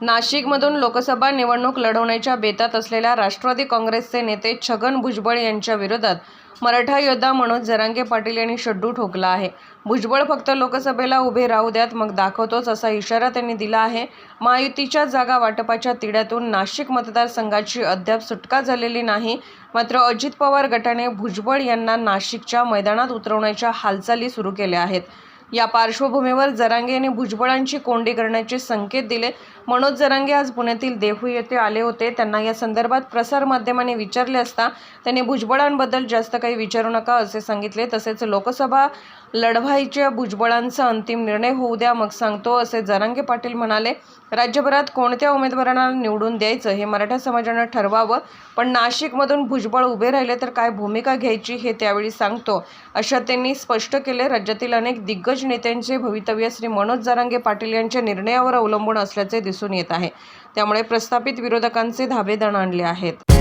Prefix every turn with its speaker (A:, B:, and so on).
A: नाशिकमधून लोकसभा निवडणूक लढवण्याच्या बेतात असलेल्या राष्ट्रवादी काँग्रेसचे नेते छगन भुजबळ यांच्या विरोधात मराठा योद्धा मनोज जरांगे पाटील यांनी शड्डू ठोकला आहे. भुजबळ फक्त लोकसभेला उभे राहू द्यात मग दाखवतोच असा इशारा त्यांनी दिला आहे. महायुतीच्या जागा वाटपाच्या तिढ्यातून नाशिक मतदारसंघाची अद्याप सुटका झालेली नाही. मात्र अजित पवार गटाने भुजबळ यांना नाशिकच्या मैदानात उतरवण्याच्या हालचाली सुरू केल्या आहेत. या पार्श्वभूमीवर जरांगे यांनी भुजबळांची कोंडी करण्याचे संकेत दिले. मनोज जरांगे आज पुण्यातील देहू येथे आले होते. त्यांना या संदर्भात प्रसारमाध्यमाने विचारले असता त्यांनी भुजबळांबद्दल जास्त काही विचारू नका असे सांगितले. तसेच लोकसभा लढवायच्या भुजबळांचा अंतिम निर्णय होऊ द्या मग सांगतो असे जरांगे पाटील म्हणाले. राज्यभरात कोणत्या उमेदवारांना निवडून द्यायचं हे मराठा समाजानं ठरवावं पण नाशिकमधून भुजबळ उभे राहिले तर काय भूमिका घ्यायची हे त्यावेळी सांगतो. अशा त्यांनी स्पष्ट केले. राज्यातील अनेक दिग्गज नेत्यांचे भवितव्य श्री मनोज जरांगे पाटील यांच्या निर्णयावर अवलंबून असल्याचे दिसून येत आहे. त्यामुळे प्रस्थापित विरोधकांचे धाबे दण आणले आहेत.